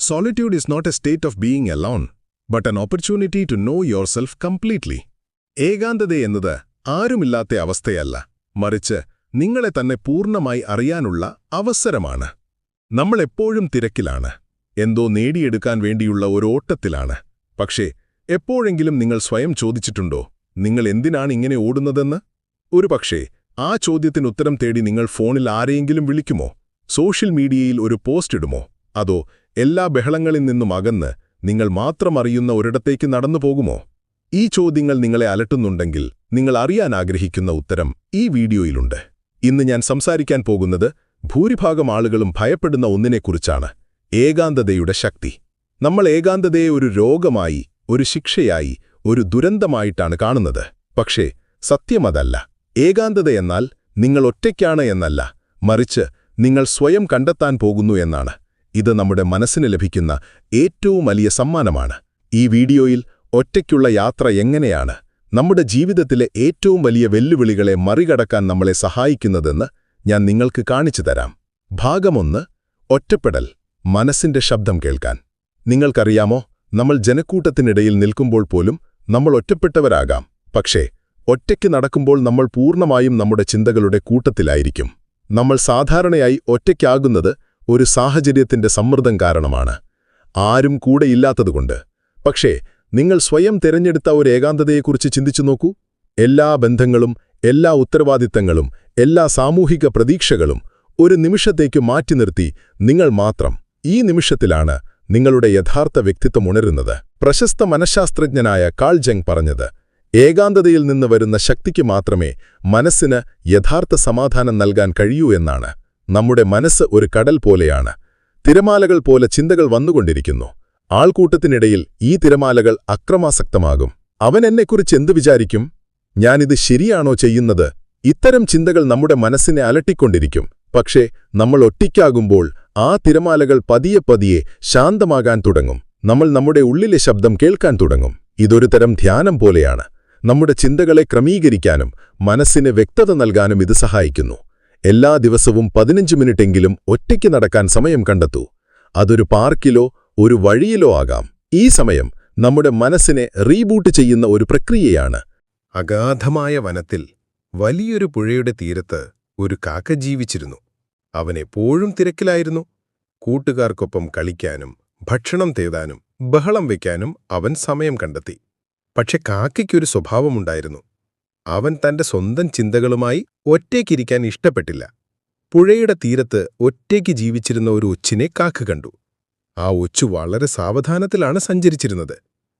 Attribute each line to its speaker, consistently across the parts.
Speaker 1: Solitude is not a state of being alone, an opportunity to know yourself completely. ഏകാന്തത എന്നത് ആരുമില്ലാത്ത അവസ്ഥയല്ല മറിച്ച് നിങ്ങളെ തന്നെ പൂർണമായി അറിയാനുള്ള അവസരമാണ്. നമ്മൾ എപ്പോഴും തിരക്കിലാണ് എന്തോ നേടിയെടുക്കാൻ വേണ്ടിയുള്ള ഒരു ഓട്ടത്തിലാണ്. പക്ഷേ എപ്പോഴെങ്കിലും നിങ്ങൾ സ്വയം ചോദിച്ചിട്ടുണ്ടോ നിങ്ങൾ എന്തിനാണ് ഇങ്ങനെ ഓടുന്നതെന്ന്? ഒരുപക്ഷേ ആ ചോദ്യത്തിനുത്തരം തേടി നിങ്ങൾ ഫോണിൽ ആരെയെങ്കിലും വിളിക്കുമോ? സോഷ്യൽ മീഡിയയിൽ ഒരു പോസ്റ്റ് ഇടുമോ? അതോ എല്ലാ ബഹളങ്ങളിൽ നിന്നും അകന്ന് നിങ്ങൾ മാത്രം അറിയുന്ന ഒരിടത്തേക്ക് നടന്നു പോകുമോ? ഈ ചോദ്യങ്ങൾ നിങ്ങളെ അലട്ടുന്നുണ്ടെങ്കിൽ നിങ്ങൾ അറിയാൻ ആഗ്രഹിക്കുന്ന ഉത്തരം ഈ വീഡിയോയിലുണ്ട്. ഇന്ന് ഞാൻ സംസാരിക്കാൻ പോകുന്നത് ഭൂരിഭാഗം ആളുകളും ഭയപ്പെടുന്ന ഒന്നിനെക്കുറിച്ചാണ് ഏകാന്തതയുടെ ശക്തി. നമ്മൾ ഏകാന്തതയെ ഒരു രോഗമായി ഒരു ശിക്ഷയായി ഒരു ദുരന്തമായിട്ടാണ് കാണുന്നത്. പക്ഷേ സത്യമതല്ല ഏകാന്തതയെന്നാൽ നിങ്ങൾ ഒറ്റയ്ക്കാണ് എന്നല്ല മറിച്ച് നിങ്ങൾ സ്വയം കണ്ടെത്താൻ പോകുന്നു എന്നാണ്. ഇത് നമ്മുടെ മനസ്സിന് ലഭിക്കുന്ന ഏറ്റവും വലിയ സമ്മാനമാണ്. ഈ വീഡിയോയിൽ ഒറ്റയ്ക്കുള്ള യാത്ര എങ്ങനെയാണ്? നമ്മുടെ ജീവിതത്തിലെ ഏറ്റവും വലിയ വെല്ലുവിളികളെ മറികടക്കാൻ നമ്മളെ സഹായിക്കുന്നതെന്ന് ഞാൻ നിങ്ങൾക്ക് കാണിച്ചു തരാം. ഭാഗമൊന്ന് ഒറ്റപ്പെടൽ മനസ്സിന്റെ ശബ്ദം കേൾക്കാൻ. നിങ്ങൾക്കറിയാമോ നമ്മൾ ജനക്കൂട്ടത്തിനിടയിൽ നിൽക്കുമ്പോൾ പോലും നമ്മൾ ഒറ്റപ്പെട്ടവരാകാം. പക്ഷേ ഒറ്റയ്ക്ക് നടക്കുമ്പോൾ നമ്മൾ പൂർണമായും നമ്മുടെ ചിന്തകളുടെ കൂട്ടത്തിലായിരിക്കും. നമ്മൾ സാധാരണയായി ഒറ്റയ്ക്കാകുന്നത് ഒരു സാഹചര്യത്തിന്റെ സമ്മർദ്ദം കാരണമാണ്. ആരും കൂടെയില്ലാത്തതുകൊണ്ട് പക്ഷേ നിങ്ങൾ സ്വയം തിരഞ്ഞെടുത്ത ഒരു ഏകാന്തതയെക്കുറിച്ച് ചിന്തിച്ചു നോക്കൂ. എല്ലാ ബന്ധങ്ങളും എല്ലാ ഉത്തരവാദിത്തങ്ങളും എല്ലാ സാമൂഹിക പ്രതീക്ഷകളും ഒരു നിമിഷത്തേക്ക് മാറ്റി നിർത്തി നിങ്ങൾ മാത്രം. ഈ നിമിഷത്തിലാണ് നിങ്ങളുടെ യഥാർത്ഥ വ്യക്തിത്വം ഉണരുന്നത്. പ്രശസ്ത മനഃശാസ്ത്രജ്ഞനായ കാൾ ജങ് പറഞ്ഞത് ഏകാന്തതയിൽ നിന്ന് വരുന്ന ശക്തിക്ക് മാത്രമേ മനസ്സിന് യഥാർത്ഥ സമാധാനം നൽകാൻ കഴിയൂ എന്നാണ്. നമ്മുടെ മനസ്സ് ഒരു കടൽ പോലെയാണ്. തിരമാലകൾ പോലെ ചിന്തകൾ വന്നുകൊണ്ടിരിക്കുന്നു. ആൾക്കൂട്ടത്തിനിടയിൽ ഈ തിരമാലകൾ അക്രമാസക്തമാകും. അവൻ എന്നെക്കുറിച്ച് എന്തു വിചാരിക്കും? ഞാനിത് ശരിയാണോ ചെയ്യുന്നത്? ഇത്തരം ചിന്തകൾ നമ്മുടെ മനസ്സിനെ അലട്ടിക്കൊണ്ടിരിക്കും. പക്ഷേ നമ്മൾ ഒട്ടിക്കാകുമ്പോൾ ആ തിരമാലകൾ പതിയെ പതിയെ ശാന്തമാകാൻ തുടങ്ങും. നമ്മൾ നമ്മുടെ ഉള്ളിലെ ശബ്ദം കേൾക്കാൻ തുടങ്ങും. ഇതൊരു തരം ധ്യാനം പോലെയാണ്. നമ്മുടെ ചിന്തകളെ ക്രമീകരിക്കാനും മനസ്സിന് വ്യക്തത നൽകാനും ഇത് സഹായിക്കുന്നു. എല്ലാ ദിവസവും പതിനഞ്ച് മിനിറ്റെങ്കിലും ഒറ്റയ്ക്ക് നടക്കാൻ സമയം കണ്ടെത്തൂ. അതൊരു പാർക്കിലോ ഒരു വഴിയിലോ ആകാം. ഈ സമയം നമ്മുടെ മനസ്സിനെ റീബൂട്ട് ചെയ്യുന്ന ഒരു പ്രക്രിയയാണ്. അഗാധമായ വനത്തിൽ വലിയൊരു പുഴയുടെ തീരത്ത് ഒരു കാക്ക ജീവിച്ചിരുന്നു. അവനെപ്പോഴും തിരക്കിലായിരുന്നു. കൂട്ടുകാർക്കൊപ്പം കളിക്കാനും ഭക്ഷണം തേടാനും ബഹളം വയ്ക്കാനും അവൻ സമയം കണ്ടെത്തി. പക്ഷെ കാക്കയ്ക്കൊരു സ്വഭാവമുണ്ടായിരുന്നു. അവൻ തന്റെ സ്വന്തം ചിന്തകളുമായി ഒറ്റയ്ക്കിരിക്കാൻ ഇഷ്ടപ്പെട്ടില്ല. പുഴയുടെ തീരത്ത് ഒറ്റയ്ക്ക് ജീവിച്ചിരുന്ന ഒരു ഒച്ചിനെ കാക്ക കണ്ടു. ആ ഒച്ചു വളരെ സാവധാനത്തിലാണ് സഞ്ചരിച്ചിരുന്നത്.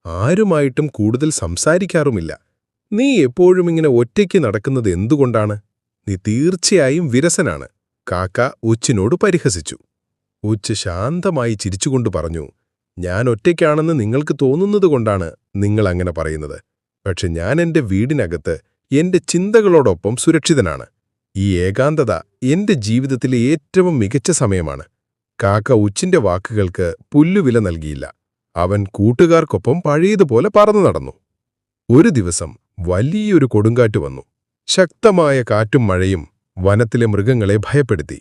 Speaker 1: ആരുമായിട്ടും കൂടുതൽ സംസാരിക്കാറുമില്ല. നീ എപ്പോഴും ഇങ്ങനെ ഒറ്റയ്ക്ക് നടക്കുന്നത് എന്തുകൊണ്ടാണ്? നീ തീർച്ചയായും വിരസനാണ് കാക്ക ഒച്ചിനോട് പരിഹസിച്ചു. ഒച്ച് ശാന്തമായി ചിരിച്ചുകൊണ്ട് പറഞ്ഞു ഞാൻ ഒറ്റയ്ക്കാണെന്ന് നിങ്ങൾക്ക് തോന്നുന്നതുകൊണ്ടാണ് നിങ്ങൾ അങ്ങനെ പറയുന്നത്. പക്ഷെ ഞാൻ എന്റെ വീടിനകത്ത് എന്റെ ചിന്തകളോടൊപ്പം സുരക്ഷിതനാണ്. ഈ ഏകാന്തത എന്റെ ജീവിതത്തിലെ ഏറ്റവും മികച്ച സമയമാണ്. കാക്ക ഉച്ചിന്റെ വാക്കുകൾക്ക് പുല്ലുവില നൽകിയില്ല. അവൻ കൂട്ടുകാർക്കൊപ്പം പഴയതുപോലെ പറന്നു നടന്നു. ഒരു ദിവസം വലിയൊരു കൊടുങ്കാറ്റ് വന്നു. ശക്തമായ കാറ്റും മഴയും വനത്തിലെ മൃഗങ്ങളെ ഭയപ്പെടുത്തി.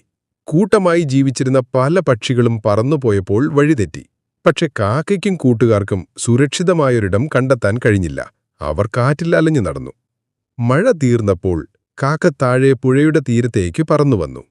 Speaker 1: കൂട്ടമായി ജീവിച്ചിരുന്ന പല പക്ഷികളും പറന്നുപോയപ്പോൾ വഴിതെറ്റി. പക്ഷെ കാക്കയ്ക്കും കൂട്ടുകാർക്കും സുരക്ഷിതമായൊരിടം കണ്ടെത്താൻ കഴിഞ്ഞില്ല. അവർ കാറ്റിൽ അലഞ്ഞു നടന്നു. മഴ തീർന്നപ്പോൾ കാക്ക താഴെ പുഴയുടെ തീരത്തേക്ക് പറന്നുവന്നു.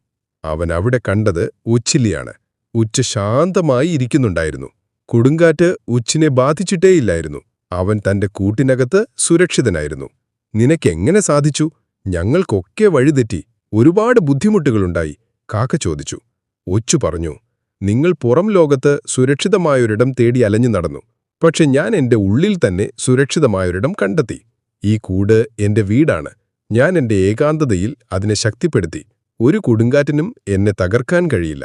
Speaker 1: അവൻ അവിടെ കണ്ടത് ഉച്ചിലിയാണ്. ഉച്ച ശാന്തമായി ഇരിക്കുന്നുണ്ടായിരുന്നു. കൊടുങ്കാറ്റ് ഉച്ചിനെ ബാധിച്ചിട്ടേയില്ലായിരുന്നു. അവൻ തന്റെ കൂട്ടിനകത്ത് സുരക്ഷിതനായിരുന്നു. നിനക്കെങ്ങനെ സാധിച്ചു? ഞങ്ങൾക്കൊക്കെ വഴിതെറ്റി. ഒരുപാട് ബുദ്ധിമുട്ടുകളുണ്ടായി കാക്ക ചോദിച്ചു. ഒച്ചു പറഞ്ഞു നിങ്ങൾ പുറം ലോകത്ത് സുരക്ഷിതമായൊരിടം തേടി അലഞ്ഞു നടന്നു. പക്ഷെ ഞാൻ എന്റെ ഉള്ളിൽ തന്നെ സുരക്ഷിതമായൊരിടം കണ്ടെത്തി. ഈ കൂട് എന്റെ വീടാണ്. ഞാൻ എന്റെ ഏകാന്തതയിൽ അതിനെ ശക്തിപ്പെടുത്തി. ഒരു കൊടുങ്കാറ്റിനും എന്നെ തകർക്കാൻ കഴിയില്ല.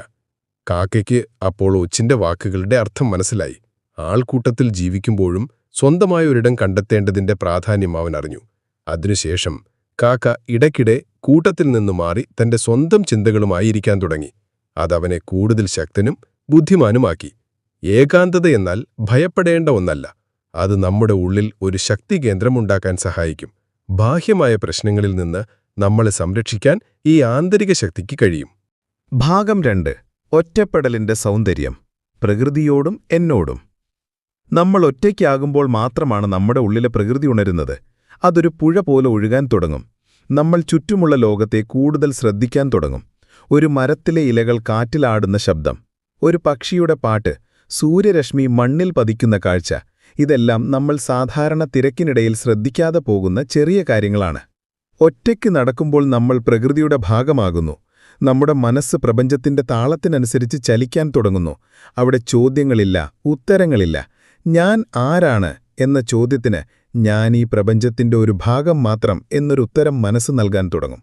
Speaker 1: കാക്കയ്ക്ക് അപ്പോൾ ഒച്ചിന്റെ വാക്കുകളുടെ അർത്ഥം മനസ്സിലായി. ആൾക്കൂട്ടത്തിൽ ജീവിക്കുമ്പോഴും സ്വന്തമായ ഒരിടം കണ്ടെത്തേണ്ടതിന്റെ പ്രാധാന്യം അവൻ അറിഞ്ഞു. അതിനുശേഷം കാക്ക ഇടയ്ക്കിടെ കൂട്ടത്തിൽ നിന്നു മാറി തന്റെ സ്വന്തം ചിന്തകളുമായി ഇരിക്കാൻ തുടങ്ങി അതവനെ കൂടുതൽ ശക്തനും ബുദ്ധിമാനുമാക്കി. ഏകാന്തത എന്നാൽ ഭയപ്പെടേണ്ട ഒന്നല്ല. അത് നമ്മുടെ ഉള്ളിൽ ഒരു ശക്തി കേന്ദ്രമുണ്ടാക്കാൻ സഹായിക്കും. ബാഹ്യമായ പ്രശ്നങ്ങളിൽ നിന്ന് നമ്മളെ സംരക്ഷിക്കാൻ ഈ ആന്തരിക ശക്തിക്ക് കഴിയും.
Speaker 2: ഭാഗം രണ്ട്. ഒറ്റപ്പെടലിന്റെ സൗന്ദര്യം. പ്രകൃതിയോടും എന്നോടും. നമ്മൾ ഒറ്റയ്ക്കാകുമ്പോൾ മാത്രമാണ് നമ്മുടെ ഉള്ളിലെ പ്രകൃതി ഉണരുന്നത്. അതൊരു പുഴ പോലെ ഒഴുകാൻ തുടങ്ങും. നമ്മൾ ചുറ്റുമുള്ള ലോകത്തെ കൂടുതൽ ശ്രദ്ധിക്കാൻ തുടങ്ങും. ഒരു മരത്തിലെ ഇലകൾ കാറ്റിലാടുന്ന ശബ്ദം. ഒരു പക്ഷിയുടെ പാട്ട് സൂര്യരശ്മി മണ്ണിൽ പതിക്കുന്ന കാഴ്ച. ഇതെല്ലാം നമ്മൾ സാധാരണ തിരക്കിനിടയിൽ ശ്രദ്ധിക്കാതെ പോകുന്ന ചെറിയ കാര്യങ്ങളാണ്. ഒറ്റയ്ക്ക് നടക്കുമ്പോൾ നമ്മൾ പ്രകൃതിയുടെ ഭാഗമാകുന്നു. നമ്മുടെ മനസ്സ് പ്രപഞ്ചത്തിന്റെ താളത്തിനനുസരിച്ച് ചലിക്കാൻ തുടങ്ങുന്നു. അവിടെ ചോദ്യങ്ങളില്ല ഉത്തരങ്ങളില്ല. ഞാൻ ആരാണ് എന്ന ചോദ്യത്തിന് ഞാൻ ഈ പ്രപഞ്ചത്തിന്റെ ഒരു ഭാഗം മാത്രം എന്നൊരു ഉത്തരം മനസ്സ് നൽകാൻ തുടങ്ങും.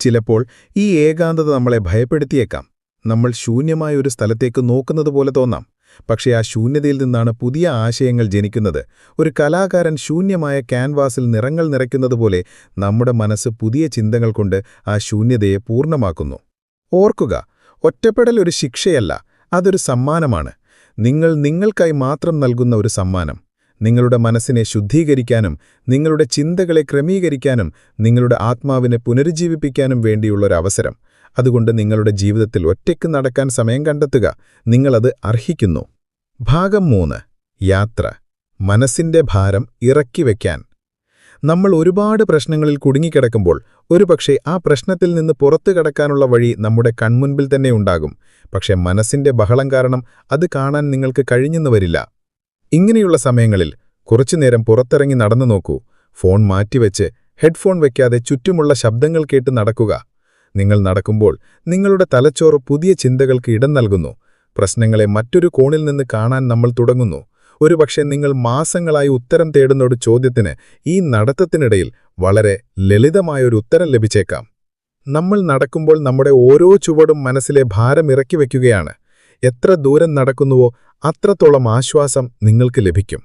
Speaker 2: ചിലപ്പോൾ ഈ ഏകാന്തത നമ്മളെ ഭയപ്പെടുത്തിയേക്കാം. നമ്മൾ ശൂന്യമായ ഒരു സ്ഥലത്തേക്ക് നോക്കുന്നത് പോലെ തോന്നാം. പക്ഷേ ആ ശൂന്യതയിൽ നിന്നാണ് പുതിയ ആശയങ്ങൾ ജനിക്കുന്നത്. ഒരു കലാകാരൻ ശൂന്യമായ ക്യാൻവാസിൽ നിറങ്ങൾ നിറയ്ക്കുന്നതുപോലെ നമ്മുടെ മനസ്സ് പുതിയ ചിന്തകൾ കൊണ്ട് ആ ശൂന്യതയെ പൂർണമാക്കുന്നു. ഓർക്കുക ഒറ്റപ്പെടൽ ഒരു ശിക്ഷയല്ല അതൊരു സമ്മാനമാണ്. നിങ്ങൾ നിങ്ങൾക്കായി മാത്രം നൽകുന്ന ഒരു സമ്മാനം. നിങ്ങളുടെ മനസ്സിനെ ശുദ്ധീകരിക്കാനും നിങ്ങളുടെ ചിന്തകളെ ക്രമീകരിക്കാനും നിങ്ങളുടെ ആത്മാവിനെ പുനരുജ്ജീവിപ്പിക്കാനും വേണ്ടിയുള്ളൊരവസരം അതുകൊണ്ട് നിങ്ങളുടെ ജീവിതത്തിൽ ഒറ്റയ്ക്ക് നടക്കാൻ സമയം കണ്ടെത്തുക. നിങ്ങളത് അർഹിക്കുന്നു. ഭാഗം മൂന്ന്. യാത്ര. മനസ്സിന്റെ ഭാരം ഇറക്കി വയ്ക്കാൻ നമ്മൾ ഒരുപാട് പ്രശ്നങ്ങളിൽ കുടുങ്ങിക്കിടക്കുമ്പോൾ ഒരുപക്ഷെ ആ പ്രശ്നത്തിൽ നിന്ന് പുറത്തു കടക്കാനുള്ള വഴി നമ്മുടെ കൺമുൻപിൽ തന്നെ ഉണ്ടാകും. പക്ഷെ മനസ്സിന്റെ ബഹളം കാരണം അത് കാണാൻ നിങ്ങൾക്ക് കഴിഞ്ഞെന്ന് വരില്ല. ഇങ്ങനെയുള്ള സമയങ്ങളിൽ കുറച്ചുനേരം പുറത്തിറങ്ങി നടന്നു നോക്കൂ. ഫോൺ മാറ്റിവെച്ച് ഹെഡ്ഫോൺ വയ്ക്കാതെ ചുറ്റുമുള്ള ശബ്ദങ്ങൾ കേട്ട് നടക്കുക. നിങ്ങൾ നടക്കുമ്പോൾ നിങ്ങളുടെ തലച്ചോറ് പുതിയ ചിന്തകൾക്ക് ഇടം നൽകുന്നു. പ്രശ്നങ്ങളെ മറ്റൊരു കോണിൽ നിന്ന് കാണാൻ നമ്മൾ തുടങ്ങുന്നു. ഒരുപക്ഷെ നിങ്ങൾ മാസങ്ങളായി ഉത്തരം തേടുന്ന ഒരു ചോദ്യത്തിന് ഈ നടത്തത്തിനിടയിൽ വളരെ ലളിതമായൊരു ഉത്തരം ലഭിച്ചേക്കാം. നമ്മൾ നടക്കുമ്പോൾ നമ്മുടെ ഓരോ ചുവടും മനസ്സിലെ ഭാരം ഇറക്കി വയ്ക്കുകയാണ്. എത്ര ദൂരം നടക്കുന്നുവോ അത്രത്തോളം ആശ്വാസം നിങ്ങൾക്ക് ലഭിക്കും.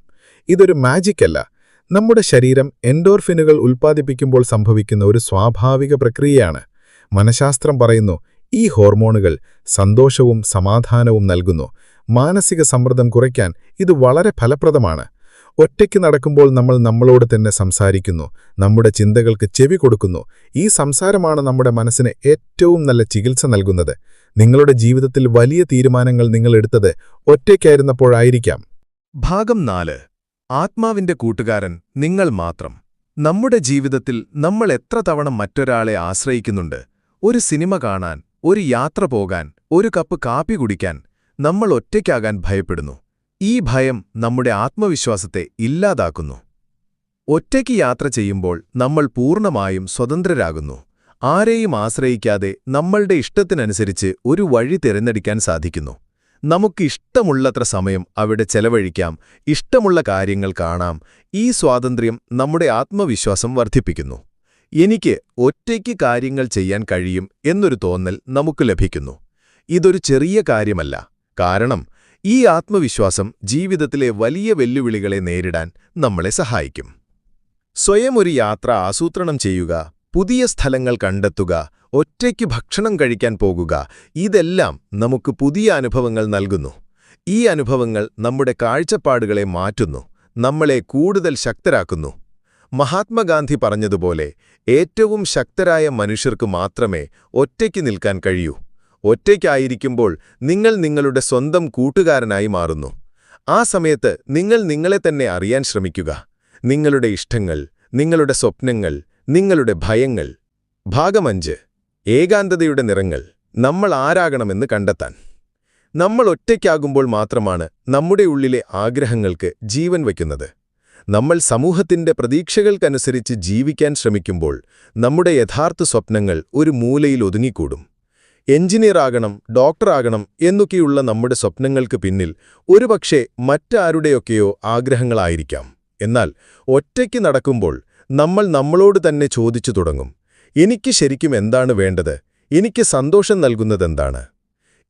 Speaker 2: ഇതൊരു മാജിക്കല്ല. നമ്മുടെ ശരീരം എൻഡോർഫിനുകൾ ഉൽപ്പാദിപ്പിക്കുമ്പോൾ സംഭവിക്കുന്ന ഒരു സ്വാഭാവിക പ്രക്രിയയാണ്. മനഃശാസ്ത്രം പറയുന്നു ഈ ഹോർമോണുകൾ സന്തോഷവും സമാധാനവും നൽകുന്നു. മാനസിക സമ്മർദ്ദം കുറയ്ക്കാൻ ഇത് വളരെ ഫലപ്രദമാണ്. ഒറ്റയ്ക്ക് നടക്കുമ്പോൾ നമ്മൾ നമ്മളോട് തന്നെ സംസാരിക്കുന്നു നമ്മുടെ ചിന്തകൾക്ക് ചെവി കൊടുക്കുന്നു. ഈ സംസാരമാണ് നമ്മുടെ മനസ്സിന് ഏറ്റവും നല്ല ചികിത്സ നൽകുന്നത്. നിങ്ങളുടെ ജീവിതത്തിൽ വലിയ തീരുമാനങ്ങൾ നിങ്ങൾ എടുത്തത് ഒറ്റയ്ക്കായിരുന്നപ്പോഴായിരിക്കാം.
Speaker 1: ഭാഗം നാല്. ആത്മാവിന്റെ കൂട്ടുകാരൻ നിങ്ങൾ മാത്രം. നമ്മുടെ ജീവിതത്തിൽ നമ്മൾ എത്ര തവണ മറ്റൊരാളെ ആശ്രയിക്കുന്നുണ്ട്? ഒരു സിനിമ കാണാൻ ഒരു യാത്ര പോകാൻ ഒരു കപ്പ് കാപ്പി കുടിക്കാൻ നമ്മൾ ഒറ്റയ്ക്കാകാൻ ഭയപ്പെടുന്നു. ഈ ഭയം നമ്മുടെ ആത്മവിശ്വാസത്തെ ഇല്ലാതാക്കുന്നു. ഒറ്റയ്ക്ക് യാത്ര ചെയ്യുമ്പോൾ നമ്മൾ പൂർണമായും സ്വതന്ത്രരാകുന്നു. ആരെയും ആശ്രയിക്കാതെ നമ്മളുടെ ഇഷ്ടത്തിനനുസരിച്ച് ഒരു വഴി തിരഞ്ഞെടുക്കാൻ സാധിക്കുന്നു. നമുക്ക് ഇഷ്ടമുള്ളത്ര സമയം അവിടെ ചെലവഴിക്കാം ഇഷ്ടമുള്ള കാര്യങ്ങൾ കാണാം ഈ സ്വാതന്ത്ര്യം നമ്മുടെ ആത്മവിശ്വാസം വർദ്ധിപ്പിക്കുന്നു. എനിക്ക് ഒറ്റയ്ക്ക് കാര്യങ്ങൾ ചെയ്യാൻ കഴിയും എന്നൊരു തോന്നൽ നമുക്ക് ലഭിക്കുന്നു. ഇതൊരു ചെറിയ കാര്യമല്ല. കാരണം ഈ ആത്മവിശ്വാസം ജീവിതത്തിലെ വലിയ വെല്ലുവിളികളെ നേരിടാൻ നമ്മളെ സഹായിക്കും. സ്വയം ഒരു യാത്ര ആസൂത്രണം ചെയ്യുക പുതിയ സ്ഥലങ്ങൾ കണ്ടെത്തുക ഒറ്റയ്ക്ക് ഭക്ഷണം കഴിക്കാൻ പോകുക ഇതെല്ലാം നമുക്ക് പുതിയ അനുഭവങ്ങൾ നൽകുന്നു. ഈ അനുഭവങ്ങൾ നമ്മുടെ കാഴ്ചപ്പാടുകളെ മാറ്റുന്നു നമ്മളെ കൂടുതൽ ശക്തരാക്കുന്നു. മഹാത്മാഗാന്ധി പറഞ്ഞതുപോലെ ഏറ്റവും ശക്തരായ മനുഷ്യർക്ക് മാത്രമേ ഒറ്റയ്ക്ക് നിൽക്കാൻ കഴിയൂ. ഒറ്റയ്ക്കായിരിക്കുമ്പോൾ നിങ്ങൾ നിങ്ങളുടെ സ്വന്തം കൂട്ടുകാരനായി മാറുന്നു. ആ സമയത്ത് നിങ്ങൾ നിങ്ങളെ തന്നെ അറിയാൻ ശ്രമിക്കുക. നിങ്ങളുടെ ഇഷ്ടങ്ങൾ നിങ്ങളുടെ സ്വപ്നങ്ങൾ നിങ്ങളുടെ ഭയങ്ങൾ. ഭാഗമഞ്ച് ഏകാന്തതയുടെ നിറങ്ങൾ. നമ്മൾ ആരാകണമെന്ന് കണ്ടെത്താൻ. നമ്മൾ ഒറ്റയ്ക്കാകുമ്പോൾ മാത്രമാണ് നമ്മുടെ ഉള്ളിലെ ആഗ്രഹങ്ങൾക്ക് ജീവൻ വയ്ക്കുന്നത്. നമ്മൾ സമൂഹത്തിന്റെ പ്രതീക്ഷകൾക്കനുസരിച്ച് ജീവിക്കാൻ ശ്രമിക്കുമ്പോൾ നമ്മുടെ യഥാർത്ഥ സ്വപ്നങ്ങൾ ഒരു മൂലയിൽ ഒതുങ്ങിക്കൂടും. എഞ്ചിനീയറാകണം ഡോക്ടറാകണം എന്നൊക്കെയുള്ള നമ്മുടെ സ്വപ്നങ്ങൾക്ക് പിന്നിൽ ഒരുപക്ഷെ മറ്റാരുടെയൊക്കെയോ ആഗ്രഹങ്ങളായിരിക്കാം. എന്നാൽ ഒറ്റയ്ക്ക് നടക്കുമ്പോൾ നമ്മൾ നമ്മളോട് തന്നെ ചോദിച്ചു തുടങ്ങും എനിക്ക് ശരിക്കും എന്താണ് വേണ്ടത്? എനിക്ക് സന്തോഷം നൽകുന്നതെന്താണ്?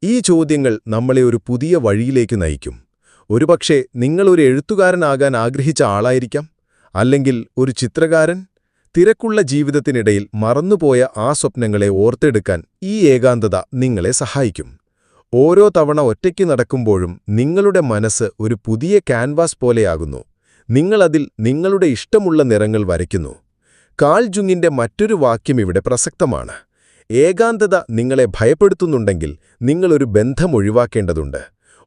Speaker 1: ഈ ചോദ്യങ്ങൾ നമ്മളെ ഒരു പുതിയ വഴിയിലേക്ക് നയിക്കും. ഒരുപക്ഷെ നിങ്ങളൊരു എഴുത്തുകാരനാകാൻ ആഗ്രഹിച്ച ആളായിരിക്കാം അല്ലെങ്കിൽ ഒരു ചിത്രകാരൻ. തിരക്കുള്ള ജീവിതത്തിനിടയിൽ മറന്നുപോയ ആ സ്വപ്നങ്ങളെ ഓർത്തെടുക്കാൻ ഈ ഏകാന്തത നിങ്ങളെ സഹായിക്കും. ഓരോ തവണ ഒറ്റയ്ക്ക് നടക്കുമ്പോഴും നിങ്ങളുടെ മനസ്സ് ഒരു പുതിയ ക്യാൻവാസ് പോലെയാകുന്നു. നിങ്ങളതിൽ നിങ്ങളുടെ ഇഷ്ടമുള്ള നിറങ്ങൾ വരയ്ക്കുന്നു. കാൾ ജുങ്ങിന്റെ മറ്റൊരു വാക്യം ഇവിടെ പ്രസക്തമാണ്. ഏകാന്തത നിങ്ങളെ ഭയപ്പെടുത്തുന്നുണ്ടെങ്കിൽ നിങ്ങളൊരു ബന്ധം ഒഴിവാക്കേണ്ടതുണ്ട്.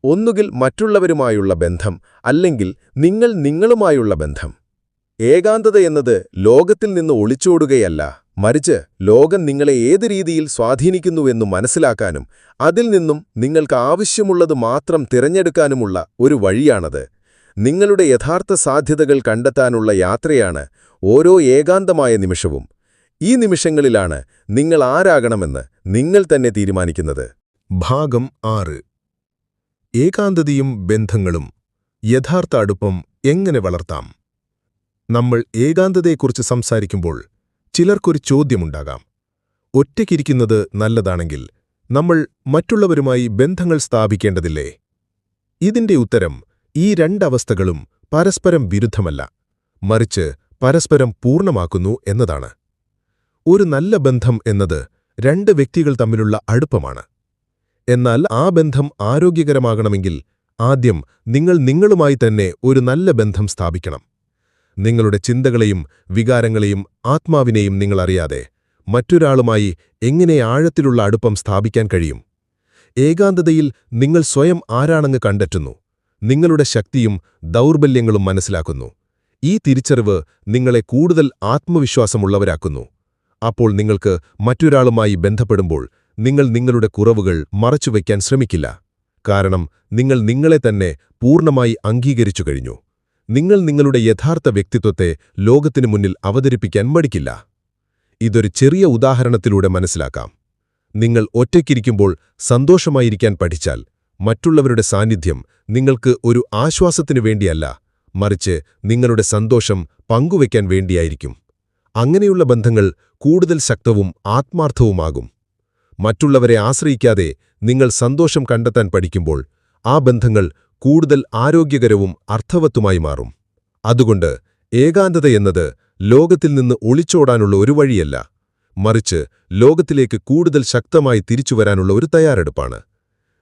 Speaker 3: ഒന്നുകിൽ മറ്റുള്ളവരുമായുള്ള ബന്ധം അല്ലെങ്കിൽ നിങ്ങൾ നിങ്ങളുമായുള്ള ബന്ധം. ഏകാന്തത എന്നത് ലോകത്തിൽ നിന്ന് ഒളിച്ചോടുകയല്ല. മറിച്ച് ലോകം നിങ്ങളെ ഏത് രീതിയിൽ സ്വാധീനിക്കുന്നുവെന്നു മനസ്സിലാക്കാനും അതിൽ നിന്നും നിങ്ങൾക്ക് ആവശ്യമുള്ളത് മാത്രം തിരഞ്ഞെടുക്കാനുമുള്ള ഒരു വഴിയാണത്. നിങ്ങളുടെ യഥാർത്ഥ സാധ്യതകൾ കണ്ടെത്താനുള്ള യാത്രയാണ് ഓരോ ഏകാന്തമായ നിമിഷവും. ഈ നിമിഷങ്ങളിലാണ് നിങ്ങൾ ആരാകണമെന്ന് നിങ്ങൾ തന്നെ തീരുമാനിക്കുന്നത്.
Speaker 1: ഭാഗം ആറ് ഏകാന്തതയും ബന്ധങ്ങളും യഥാർത്ഥ അടുപ്പം എങ്ങനെ വളർത്താം? നമ്മൾ ഏകാന്തതയെക്കുറിച്ച് സംസാരിക്കുമ്പോൾ ചിലർക്കൊരു ചോദ്യമുണ്ടാകാം. ഒറ്റയ്ക്കിരിക്കുന്നത് നല്ലതാണെങ്കിൽ നമ്മൾ മറ്റുള്ളവരുമായി ബന്ധങ്ങൾ സ്ഥാപിക്കേണ്ടതില്ലേ? ഇതിന്റെ ഉത്തരം ഈ രണ്ടവസ്ഥകളും പരസ്പരം വിരുദ്ധമല്ല മറിച്ച് പരസ്പരം പൂർണമാക്കുന്നു എന്നതാണ്. ഒരു നല്ല ബന്ധം എന്നത് രണ്ട് വ്യക്തികൾ തമ്മിലുള്ള അടുപ്പമാണ്. എന്നാൽ ആ ബന്ധം ആരോഗ്യകരമാകണമെങ്കിൽ ആദ്യം നിങ്ങൾ നിങ്ങളുമായി തന്നെ ഒരു നല്ല ബന്ധം സ്ഥാപിക്കണം. നിങ്ങളുടെ ചിന്തകളെയും വികാരങ്ങളെയും ആത്മാവിനെയും നിങ്ങളറിയാതെ മറ്റൊരാളുമായി എങ്ങനെ ആഴത്തിലുള്ള അടുപ്പം സ്ഥാപിക്കാൻ കഴിയും? ഏകാന്തതയിൽ നിങ്ങൾ സ്വയം ആരാണെന്ന് കണ്ടെത്തുന്നു. നിങ്ങളുടെ ശക്തിയും ദൗർബല്യങ്ങളും മനസ്സിലാക്കുന്നു. ഈ തിരിച്ചറിവ് നിങ്ങളെ കൂടുതൽ ആത്മവിശ്വാസമുള്ളവരാക്കുന്നു. അപ്പോൾ നിങ്ങൾക്ക് മറ്റൊരാളുമായി ബന്ധപ്പെടുമ്പോൾ നിങ്ങൾ നിങ്ങളുടെ കുറവുകൾ മറച്ചുവെക്കാൻ ശ്രമിക്കില്ല. കാരണം നിങ്ങൾ നിങ്ങളെ തന്നെ പൂർണമായി അംഗീകരിച്ചു കഴിഞ്ഞു. നിങ്ങൾ നിങ്ങളുടെ യഥാർത്ഥ വ്യക്തിത്വത്തെ ലോകത്തിനു മുന്നിൽ അവതരിപ്പിക്കാൻ മടിക്കില്ല. ഇതൊരു ചെറിയ ഉദാഹരണത്തിലൂടെ മനസ്സിലാക്കാം. നിങ്ങൾ ഒറ്റയ്ക്കിരിക്കുമ്പോൾ സന്തോഷമായിരിക്കാൻ പഠിച്ചാൽ മറ്റുള്ളവരുടെ സാന്നിധ്യം നിങ്ങൾക്ക് ഒരു ആശ്വാസത്തിനു വേണ്ടിയല്ല മറിച്ച് നിങ്ങളുടെ സന്തോഷം പങ്കുവയ്ക്കാൻ വേണ്ടിയായിരിക്കും. അങ്ങനെയുള്ള ബന്ധങ്ങൾ കൂടുതൽ ശക്തവും ആത്മാർത്ഥവുമാകും. മറ്റുള്ളവരെ ആശ്രയിക്കാതെ നിങ്ങൾ സന്തോഷം കണ്ടെത്താൻ പഠിക്കുമ്പോൾ ആ ബന്ധങ്ങൾ കൂടുതൽ ആരോഗ്യകരവും അർത്ഥവത്തുമായി മാറും. അതുകൊണ്ട് ഏകാന്തതയെന്നത് ലോകത്തിൽ നിന്ന് ഒളിച്ചോടാനുള്ള ഒരു വഴിയല്ല മറിച്ച് ലോകത്തിലേക്ക് കൂടുതൽ ശക്തമായി തിരിച്ചുവരാനുള്ള ഒരു തയ്യാറെടുപ്പാണ്.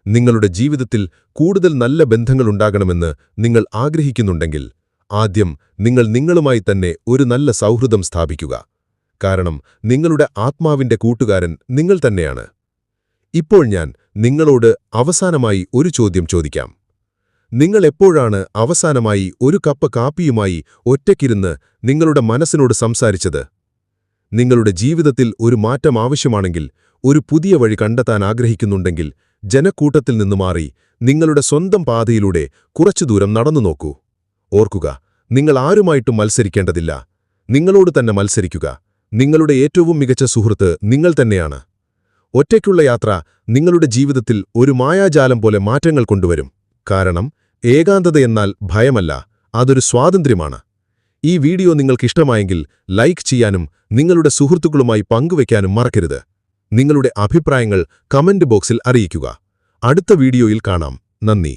Speaker 1: നിങ്ങളുടെ ജീവിതത്തിൽ കൂടുതൽ നല്ല ബന്ധങ്ങളുണ്ടാകണമെന്ന് നിങ്ങൾ ആഗ്രഹിക്കുന്നുണ്ടെങ്കിൽ ആദ്യം നിങ്ങൾ നിങ്ങളുമായി തന്നെ ഒരു നല്ല സൗഹൃദം സ്ഥാപിക്കുക. കാരണം നിങ്ങളുടെ ആത്മാവിന്റെ കൂട്ടുകാരൻ നിങ്ങൾ തന്നെയാണ്. ഇപ്പോൾ ഞാൻ നിങ്ങളോട് അവസാനമായി ഒരു ചോദ്യം ചോദിക്കാം. നിങ്ങൾ എപ്പോഴാണ് അവസാനമായി ഒരു കപ്പ് കാപ്പിയുമായി ഒറ്റയ്ക്കിരുന്ന് നിങ്ങളുടെ മനസ്സിനോട് സംസാരിച്ചത്? നിങ്ങളുടെ ജീവിതത്തിൽ ഒരു മാറ്റം ആവശ്യമാണെങ്കിൽ ഒരു പുതിയ വഴി കണ്ടെത്താൻ ആഗ്രഹിക്കുന്നുണ്ടെങ്കിൽ ജനക്കൂട്ടത്തിൽ നിന്ന് മാറി നിങ്ങളുടെ സ്വന്തം പാതയിലൂടെ കുറച്ചു ദൂരം നടന്നു നോക്കൂ. ഓർക്കുക നിങ്ങൾ ആരുമായിട്ടും മത്സരിക്കേണ്ടതില്ല. നിങ്ങളോട് തന്നെ മത്സരിക്കുക. നിങ്ങളുടെ ഏറ്റവും മികച്ച സുഹൃത്ത് നിങ്ങൾ തന്നെയാണ്. ഒറ്റയ്ക്കുള്ള യാത്ര നിങ്ങളുടെ ജീവിതത്തിൽ ഒരു മായാജാലം പോലെ മാറ്റങ്ങൾ കൊണ്ടുവരും. കാരണം ഏകാന്തതയെന്നാൽ ഭയമല്ല അതൊരു സ്വാതന്ത്ര്യമാണ്. ഈ വീഡിയോ നിങ്ങൾക്കിഷ്ടമായെങ്കിൽ ലൈക്ക് ചെയ്യാനും നിങ്ങളുടെ സുഹൃത്തുക്കളുമായി പങ്കുവയ്ക്കാനും മറക്കരുത്. നിങ്ങളുടെ അഭിപ്രായങ്ങൾ കമന്റ് ബോക്സിൽ അറിയിക്കുക. അടുത്ത വീഡിയോയിൽ കാണാം. നന്ദി.